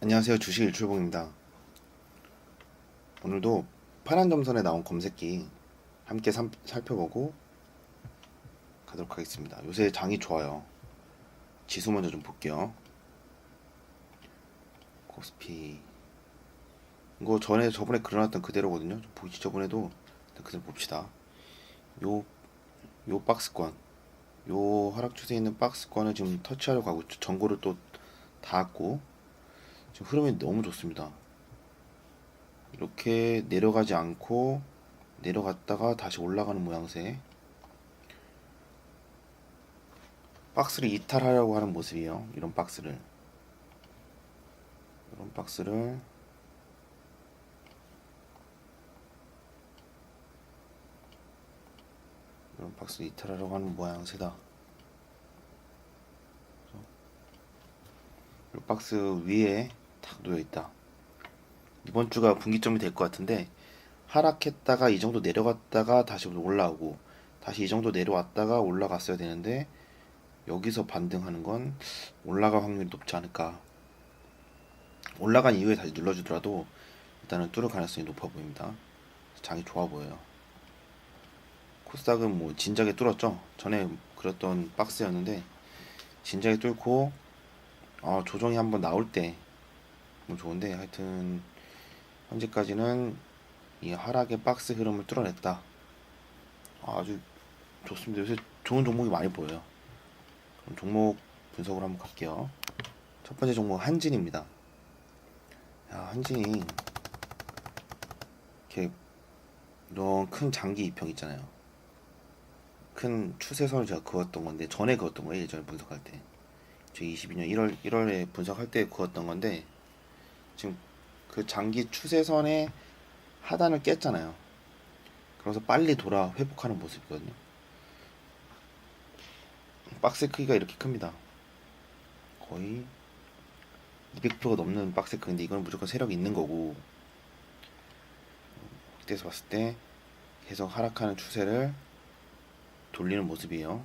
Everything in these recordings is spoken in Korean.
안녕하세요. 주식 일출봉입니다. 오늘도 파란 점선에 나온 검색기 함께 삼- 살펴보고 가도록 하겠습니다. 요새 장이 좋아요. 지수 먼저 좀 볼게요. 코스피 이거 전에 저번에 그려놨던 그대로거든요. 좀 보이지 저번에도 그대로 봅시다. 요, 요 박스권 요 하락 추세에 있는 박스권을 지금 터치하려고 하고. 전고를 또 닿았고 지금 흐름이 너무 좋습니다. 이렇게 내려가지 않고 내려갔다가 다시 올라가는 모양새. 박스를 이탈하려고 하는 모습이에요. 이런 박스를. 이런 박스를 이런 박스 이탈하려고 하는 모양새다. 이 박스 위에 탁 놓여 있다. 이번 주가 분기점이 될 것 같은데 하락했다가 이 정도 내려갔다가 다시 올라오고 다시 이 정도 내려왔다가 올라갔어야 되는데 여기서 반등하는 건 올라갈 확률이 높지 않을까. 올라간 이후에 다시 눌러주더라도 일단은 뚫을 가능성이 높아 보입니다. 장이 좋아 보여요. 코스닥은 뭐 진작에 뚫었죠. 전에 그렸던 박스였는데 진작에 뚫고 어, 조정이 한번 나올 때 뭐 좋은데 하여튼 현재까지는 이 하락의 박스 흐름을 뚫어냈다. 아주 좋습니다. 요새 좋은 종목이 많이 보여요. 그럼 종목 분석으로 한번 갈게요. 첫 번째 종목 한진입니다. 야, 한진이 이렇게 이런 큰 장기 이평 있잖아요. 큰 추세선을 제가 그었던 건데 전에 그었던 거예요. 예전에 분석할 때. 저 22년 1월 1월에 분석할 때 그었던 건데 지금 그 장기 추세선의 하단을 깼잖아요. 그래서 빨리 돌아 회복하는 모습이거든요. 박스 크기가 이렇게 큽니다. 거의 200%가 넘는 박스 크기인데 이건 무조건 세력이 있는 거고 그때서 봤을 때 계속 하락하는 추세를 돌리는 모습이에요.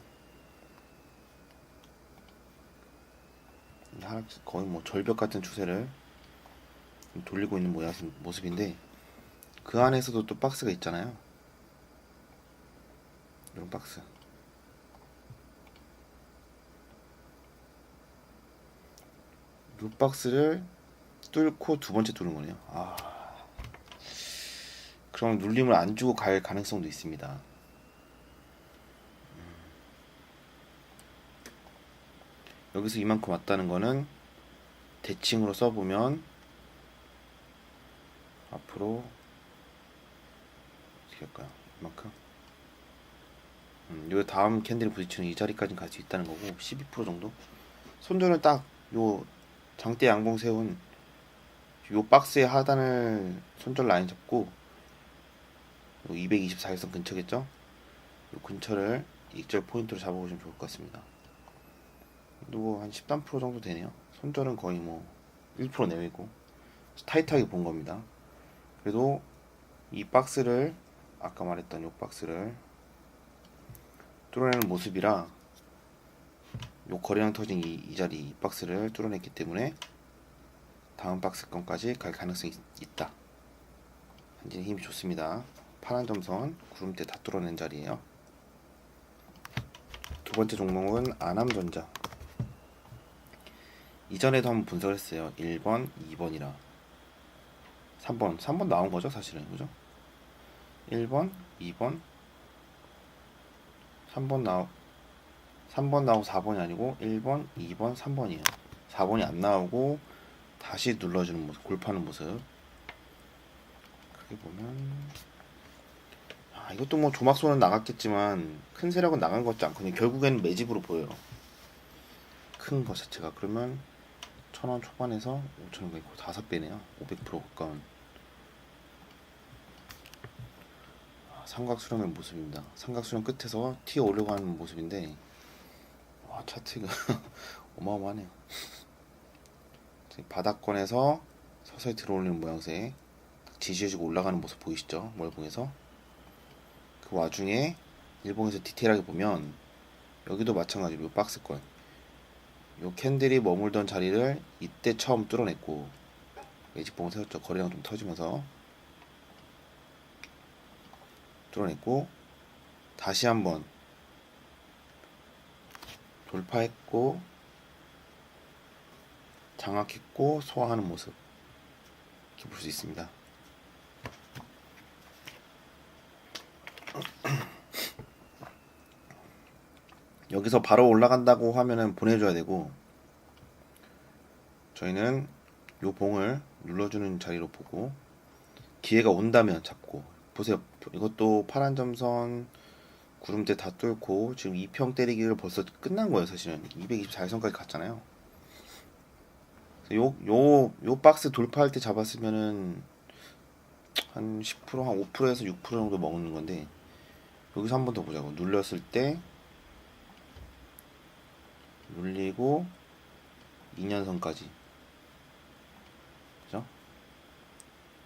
하락 거의 뭐 절벽 같은 추세를 돌리고 있는 모양 모습 인데 그 안에서도 또 박스가 있잖아요. 이런 박스. 이 박스를 뚫고 두 번째 뚫는 거네요. 아. 그럼 눌림을 안 주고 갈 가능성도 있습니다. 음. 여기서 이만큼 왔다는 거는 대칭으로 써보면 앞으로 어떻게 할까요? 이만큼 음, 요 다음 캔들이 부딪히는 이 자리까지 갈 수 있다는 거고 12% 정도 손절은 딱 요 장대 양봉 세운 요 박스의 하단을 손절 라인 잡고 요 224일선 근처겠죠? 요 근처를 익절 포인트로 잡아보시면 좋을 것 같습니다. 또한 13% 정도 되네요. 손절은 거의 뭐 1% 내외고 타이트하게 본 겁니다. 그래도 이 박스를 아까 말했던 이 박스를 뚫어내는 모습이라 요 거래량 터진 이, 이 자리 이 박스를 뚫어냈기 때문에 다음 박스권까지 갈 가능성이 있다. 한진의 힘이 좋습니다. 파란 점선 구름대 다 뚫어낸 자리예요. 두 번째 종목은 아남전자. 이전에도 한번 분석을 했어요. 1번, 2번이라. 3번, 3번 나온 거죠, 사실은. 그죠? 1번, 2번, 3번 나오 3번 나오고 4번이 아니고 1번, 2번, 3번이에요. 4번이 안 나오고 다시 눌러주는 모습, 골파는 모습. 크게 보면 아, 이것도 뭐 조막손은 나갔겠지만 큰 세력은 나간 것 같지 않거든요. 결국에는 매집으로 보여요. 큰 것 자체가 그러면 1000원 초반에서 5,000원 거의 5배네요. 500% 가까운 아, 삼각수렴의 모습입니다. 삼각수렴 끝에서 튀어 올라가는 모습인데 와 차트가 어마어마하네요. 바닥권에서 서서히 들어올리는 모양새 지지해주고 올라가는 모습 보이시죠? 월봉에서 그 와중에 일봉에서 디테일하게 보면 여기도 마찬가지로 박스권 요 캔들이 머물던 자리를 이때 처음 뚫어냈고 매직봉을 세웠죠. 거래량 좀 터지면서 뚫어냈고 다시 한번 돌파했고 장악했고 소화하는 모습 이렇게 볼 수 있습니다. 여기서 바로 올라간다고 하면은 보내줘야 되고 저희는 요 봉을 눌러주는 자리로 보고 기회가 온다면 잡고 보세요. 이것도 파란 점선 구름대 다 뚫고 지금 2평 때리기를 벌써 끝난 거예요 사실은. 224선까지 갔잖아요. 요, 요, 요 박스 돌파할 때 잡았으면은 한 10%, 한 5%에서 6% 정도 먹는 건데 여기서 한 번 더 보자고. 눌렸을 때 눌리고 2년선까지. 그죠?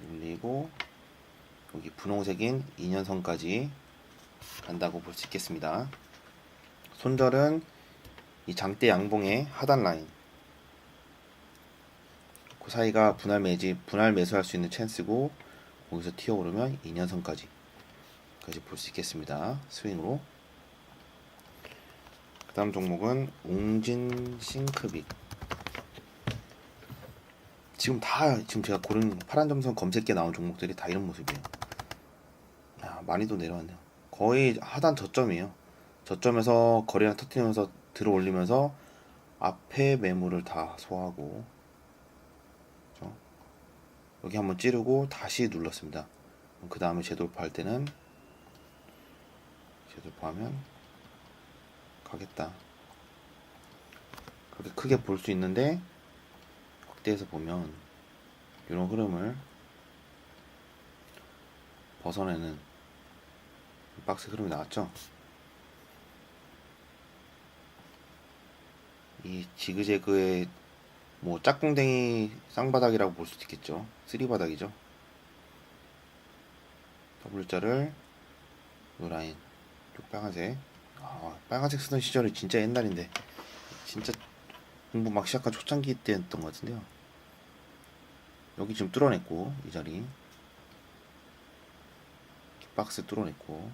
눌리고 여기 분홍색인 2년선까지 간다고 볼 수 있겠습니다. 손절은 이 장대 양봉의 하단 라인 그 사이가 분할 매지 분할 매수할 수 있는 찬스고 거기서 튀어 오르면 2년선까지 까지 볼 수 있겠습니다. 스윙으로 그 다음 종목은 웅진 싱크빅 지금 다 지금 제가 고른 파란 점선 검색기에 나온 종목들이 다 이런 모습이에요. 야, 많이도 내려왔네요. 거의 하단 저점이에요. 저점에서 거래량 터트리면서 들어 올리면서 앞에 매물을 다 소화하고 그죠? 여기 한번 찌르고 다시 눌렀습니다. 그 다음에 재돌파할 때는 재돌파하면 가겠다. 그렇게 크게 볼 수 있는데 확대해서 보면 이런 흐름을 벗어내는 박스 흐름이 나왔죠. 이 지그재그의 뭐 짝꿍댕이 쌍바닥이라고 볼 수도 있겠죠. 쓰리바닥이죠. W자를 요 라인 요 빨간색 아, 빨간색 쓰던 시절이 진짜 옛날인데 진짜 공부 막 시작한 초창기 때였던 것 같은데요. 여기 지금 뚫어냈고 이 자리 박스 뚫어냈고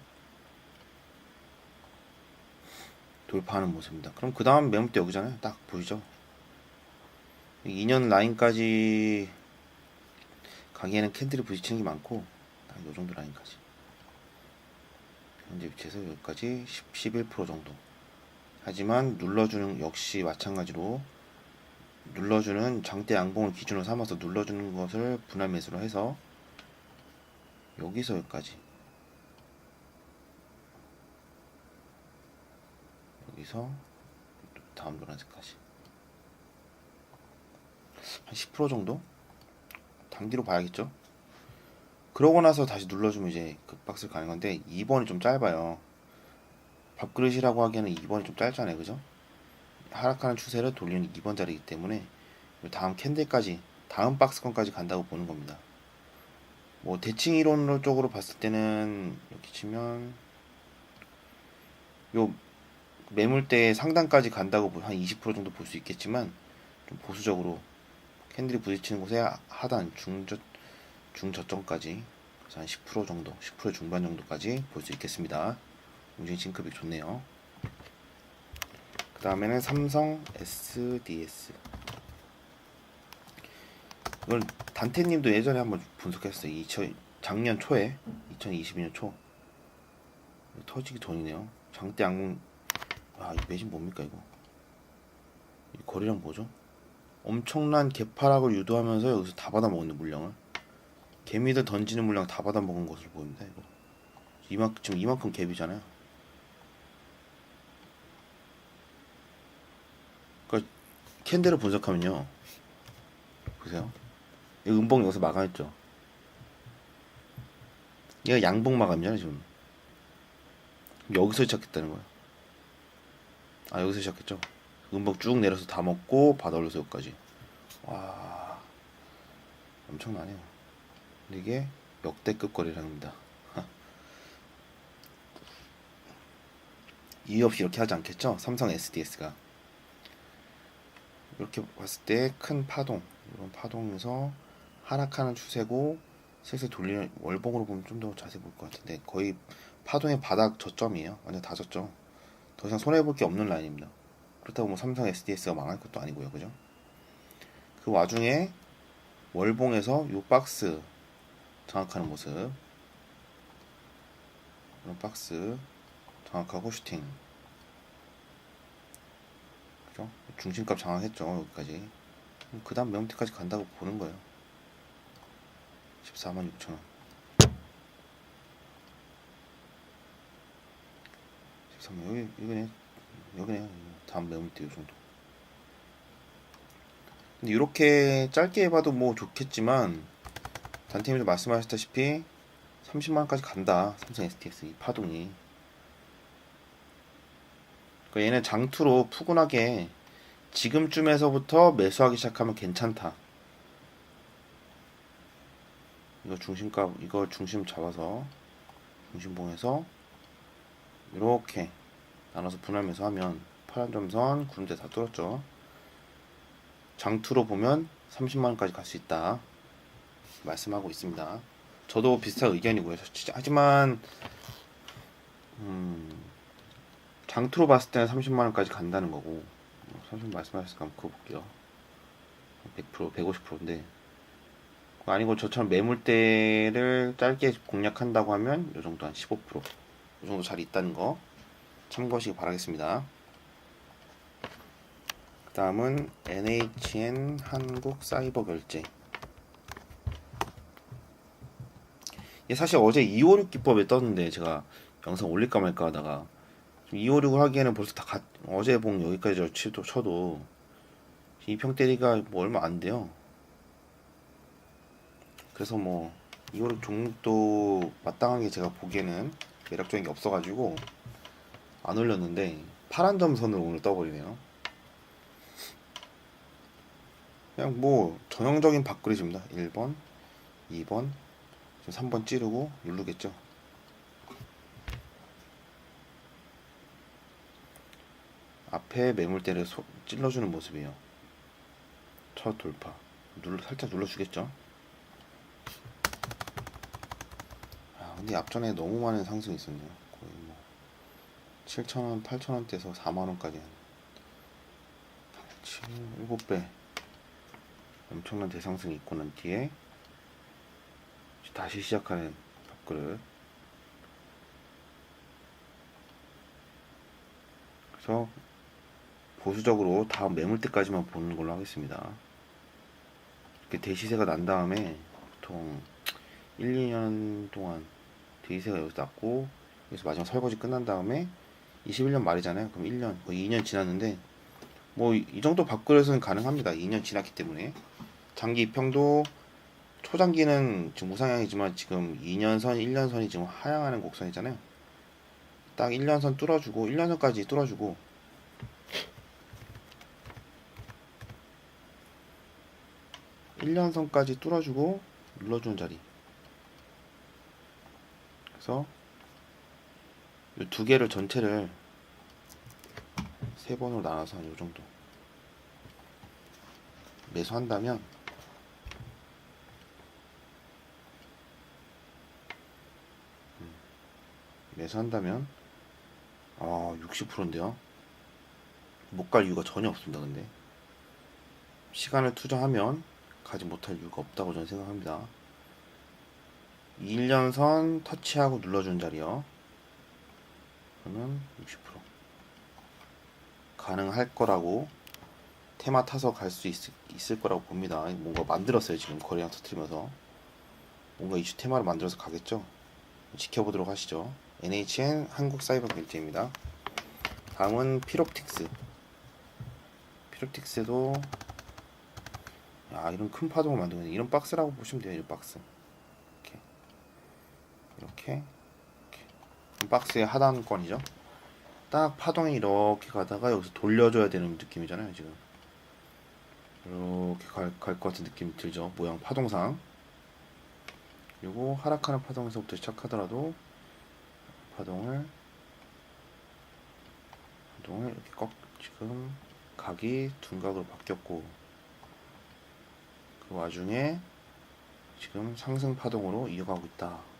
돌파하는 모습입니다. 그럼 그 다음 매물대 여기잖아요. 딱 보이죠? 2년 라인까지 가기에는 캔들이 부딪히는 게 많고 딱 요 정도 라인까지 현재 위치에서 여기까지 10, 11% 정도 하지만 눌러주는 역시 마찬가지로 눌러주는 장대 양봉을 기준으로 삼아서 눌러주는 것을 분할 매수로 해서 여기서 여기까지 여기서 다음 노란색까지. 한 10% 정도? 단기로 봐야겠죠? 그러고 나서 다시 눌러주면 이제 급박스 가는 건데 2번이 좀 짧아요. 밥그릇이라고 하기에는 2번이 좀 짧잖아요. 그죠? 하락하는 추세를 돌리는 2번 자리이기 때문에 다음 캔들까지 다음 박스권까지 간다고 보는 겁니다. 뭐 대칭 이론으로 쪽으로 봤을 때는 이렇게 치면 요 매물대 상단까지 간다고 한 20% 정도 볼 수 있겠지만 좀 보수적으로 캔들이 부딪히는 곳에 하단 중저 중저점까지 그래서 한 10% 정도 10% 중반 정도까지 볼 수 있겠습니다. 웅진 싱크빅 좋네요. 그 다음에는 삼성 SDS 이걸 단테님도 예전에 한번 분석했어요. 2000, 작년 초에 2022년 초. 터지기 전이네요. 장대 악몽 아 이 매진 뭡니까 이거? 이 거리랑 뭐죠? 엄청난 개파락을 유도하면서 여기서 다 받아먹는 물량을. 개미들 던지는 물량 다 받아먹은 것으로 보입니다 이거. 이만큼 지금 이만큼 갭이잖아요. 그러니까 캔들을 분석하면요. 보세요. 이 음봉 여기서 마감했죠. 얘가 양봉 마감이잖아요 지금. 여기서 시작했다는 거야 아 여기서 시작했죠. 음봉 쭉 내려서 다 먹고 바다 올려서 여기까지. 와 엄청나네요. 이게 역대급 거래량입니다. 이유 없이 이렇게 하지 않겠죠? 삼성 SDS가. 이렇게 봤을 때 큰 파동 이런 파동에서 하락하는 추세고 슬슬 돌리는 월봉으로 보면 좀 더 자세히 볼 것 같은데 거의 파동의 바닥 저점이에요. 완전 다 저점. 더 이상 손해 볼 게 없는 라인입니다. 그렇다고 뭐 삼성 SDS가 망할 것도 아니고요, 그죠? 그 와중에 월봉에서 요 박스 장악하는 모습, 이런 박스 장악하고 슈팅, 그죠? 중심값 장악했죠 여기까지. 그 다음 명태까지 간다고 보는 거예요. 14만 6천 원. 13만 여기 여기네 여기네 다음 매물대 요 정도. 근데 이렇게 짧게 해봐도 뭐 좋겠지만 단팀에서 말씀하셨다시피 30만 원까지 간다 삼성 STX 이 파동이. 그러니까 얘는 장투로 푸근하게 지금쯤에서부터 매수하기 시작하면 괜찮다. 이거 중심값 이거 중심 잡아서 중심봉에서 이렇게 나눠서 분할 매수하면 파란 점선 구름대 다 뚫었죠. 장투로 보면 30만 원까지 갈 수 있다. 말씀하고 있습니다. 저도 비슷한 의견이고요. 하지만 음, 장투로 봤을 때는 30만 원까지 간다는 거고 선생님 말씀하셨으니까 한번 그거 볼게요. 100% 150%인데 아니고 저처럼 매물대를 짧게 공략한다고 하면 이 정도 한 15%. 이 정도 잘 있다는 거 참고하시기 바라겠습니다. 그 다음은 NHN 한국 사이버 결제. 얘 사실 어제 256 기법에 떴는데 제가 영상 올릴까 말까 하다가 256을 하기에는 벌써 다 가, 어제 봉 여기까지 쳐도, 쳐도 이평 때리가 뭐 얼마 안 돼요. 그래서 뭐 256 종목도 마땅하게 제가 보기에는 매력적인 게 없어가지고 안 올렸는데 파란 점선으로 오늘 떠버리네요. 그냥 뭐 전형적인 밥그릇입니다. 1번, 2번, 3번 찌르고 누르겠죠. 앞에 매물대를 소- 찔러주는 모습이에요. 첫 돌파. 눌러 살짝 눌러주겠죠. 아 근데 앞전에 너무 많은 상승이 있었네요. 거의 뭐 7,000원, 8,000원대에서 4만원까지 한 7, 7배 엄청난 대상승이 있고 난 뒤에 다시 시작하는 밥그릇 그래서 보수적으로 다음 매물대까지만 보는 걸로 하겠습니다. 이렇게 대시세가 난 다음에 보통 1, 2년 동안 대시세가 여기서 났고 여기서 마지막 설거지 끝난 다음에 21년 말이잖아요. 그럼 1년, 거의 2년 지났는데 뭐 이 정도 밥그릇은 가능합니다. 2년 지났기 때문에 장기 입형도 초장기는 지금 우상향이지만 지금 2년 선, 1년 선이 지금 하향하는 곡선이잖아요. 딱 1년 선 뚫어주고 1년 선까지 뚫어주고 일년선까지 뚫어주고 눌러주는 자리. 그래서 이 두 개를 전체를 세 번으로 나눠서 한요 정도 매수한다면 음, 매수한다면 아 60%인데요. 못 갈 이유가 전혀 없습니다. 근데 시간을 투자하면 가지 못할 이유가 없다고 저는 생각합니다. 1년선 터치하고 눌러준 자리요. 그러면 60% 가능할 거라고 테마 타서 갈 수 있을 거라고 봅니다. 뭔가 만들었어요 지금 거래량 터트리면서 뭔가 이슈 테마를 만들어서 가겠죠. 지켜보도록 하시죠. NHN 한국 사이버 결제입니다. 다음은 피롭틱스. 피롭틱스도 야 이런 큰 파동을 있는 이런 박스라고 보시면 돼요. 이 박스. 이렇게 이렇게 박스의 하단권이죠. 딱 파동이 이렇게 가다가 여기서 돌려줘야 되는 느낌이잖아요. 지금 이렇게 갈갈것 같은 느낌이 들죠. 모양 파동상. 그리고 하락하는 파동에서부터 시작하더라도 파동을 파동을 이렇게 꺾 지금 각이 둔각으로 바뀌었고 그 와중에 지금 상승 파동으로 이어가고 있다.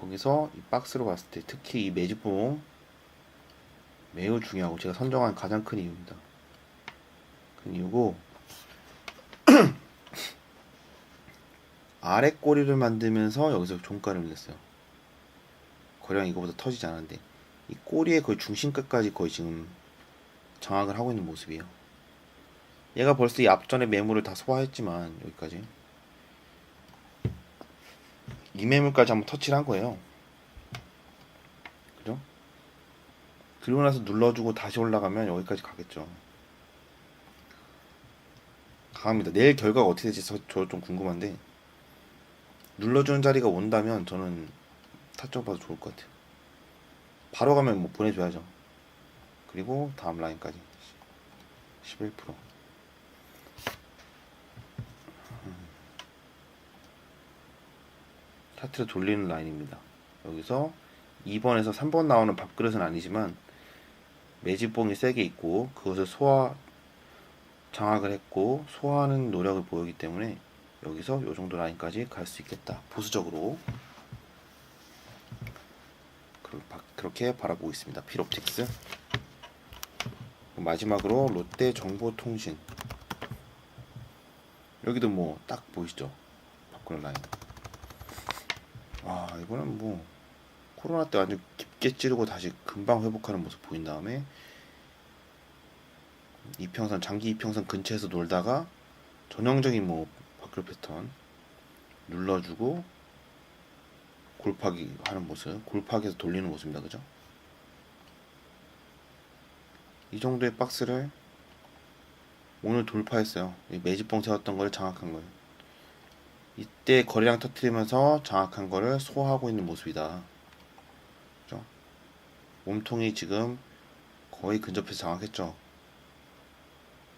거기서 이 박스로 봤을 때 특히 이 매집봉 매우 중요하고 제가 선정한 가장 큰 이유입니다. 큰 이유고 아래 꼬리를 만들면서 여기서 종가를 냈어요. 거래량 이거보다 터지지 않았는데 이 꼬리의 거의 중심끝까지 거의 지금 장악을 하고 있는 모습이에요. 얘가 벌써 이 앞전에 매물을 다 소화했지만 여기까지 이 매물까지 한번 터치를 한 거예요. 그죠? 그리고 나서 눌러주고 다시 올라가면 여기까지 가겠죠. 강합니다. 내일 결과가 어떻게 될지 저 좀 궁금한데 눌러주는 자리가 온다면 저는 타점 봐도 좋을 것 같아요. 바로 가면 뭐 보내줘야죠. 그리고 다음 라인까지 11%. 차트를 돌리는 라인입니다. 여기서 2번에서 3번 나오는 밥그릇은 아니지만 매집봉이 세게 있고 그것을 소화 장악을 했고 소화하는 노력을 보이기 때문에 여기서 요 정도 라인까지 갈 수 있겠다. 보수적으로 그렇게 바라보고 있습니다. 필옵틱스 마지막으로 롯데 정보통신 여기도 뭐 딱 보이시죠? 바꾸는 라인 와 이거는 뭐 코로나 때 완전 깊게 찌르고 다시 금방 회복하는 모습 보인 다음에 이평선 장기 이평선 근처에서 놀다가 전형적인 뭐 바클 패턴 눌러주고 골파기 하는 모습 골파기에서 돌리는 모습입니다. 그죠? 이 정도의 박스를 오늘 돌파했어요. 이 매집봉 세웠던 걸 장악한 거예요 이때 거래량 터트리면서 장악한 거를 소화하고 있는 모습이다 그죠 몸통이 지금 거의 근접해서 장악했죠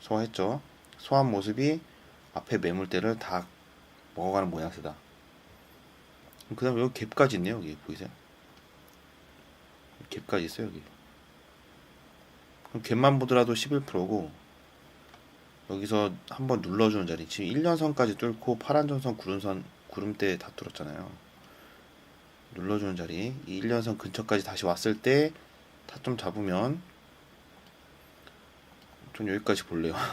소화했죠 소화한 모습이 앞에 매물대를 다 먹어가는 모양새다. 그 다음에 여기 갭까지 있네요. 여기 보이세요? 갭까지 있어요. 여기. 그럼 갭만 보더라도 11%고 여기서 한번 눌러주는 자리 지금 1년선까지 뚫고 파란 전선 구름선 구름대 다 뚫었잖아요. 눌러주는 자리 이 1년선 근처까지 다시 왔을 때 타점 잡으면 좀 여기까지 볼래요.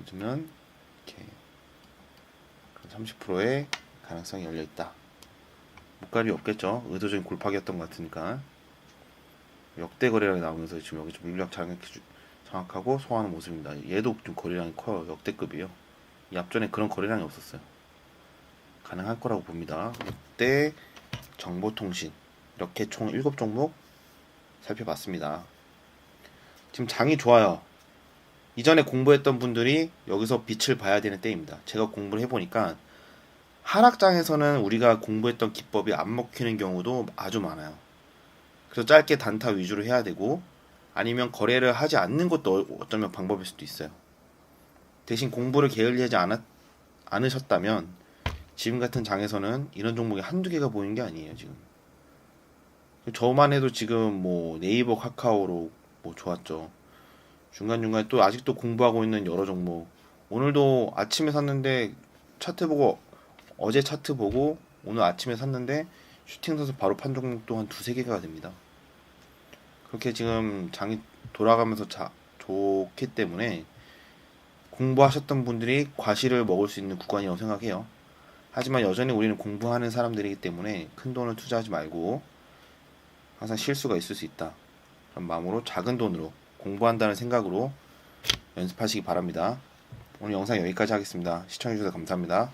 해주면 이렇게 30%의 가능성이 열려 있다. 목갈이 없겠죠. 의도적인 골파기였던 것 같으니까 역대 거래량이 나오면서 지금 여기 좀 물량 장악 장악하고 소화하는 모습입니다. 얘도 좀 거래량이 커요. 역대급이요. 이 앞전에 그런 거래량이 없었어요. 가능할 거라고 봅니다. 이때 정보통신 이렇게 총 7종목 살펴봤습니다. 지금 장이 좋아요. 이전에 공부했던 분들이 여기서 빛을 봐야 되는 때입니다. 제가 공부를 해보니까 하락장에서는 우리가 공부했던 기법이 안 먹히는 경우도 아주 많아요. 그래서 짧게 단타 위주로 해야 되고 아니면 거래를 하지 않는 것도 어쩌면 방법일 수도 있어요. 대신 공부를 게을리하지 않았, 않으셨다면 지금 같은 장에서는 이런 종목이 한두 개가 보이는 게 아니에요, 지금. 저만 해도 지금 뭐 네이버 카카오로 뭐 좋았죠. 중간중간에 또 아직도 공부하고 있는 여러 종목. 오늘도 아침에 샀는데 차트 보고 어제 차트 보고 오늘 아침에 샀는데 슈팅 선수 바로 판 종목도 한 두세 개가 됩니다. 그렇게 지금 장이 돌아가면서 자, 좋기 때문에 공부하셨던 분들이 과실을 먹을 수 있는 구간이라고 생각해요. 하지만 여전히 우리는 공부하는 사람들이기 때문에 큰 돈을 투자하지 말고 항상 실수가 있을 수 있다. 그런 마음으로 작은 돈으로 공부한다는 생각으로 연습하시기 바랍니다. 오늘 영상 여기까지 하겠습니다. 시청해주셔서 감사합니다.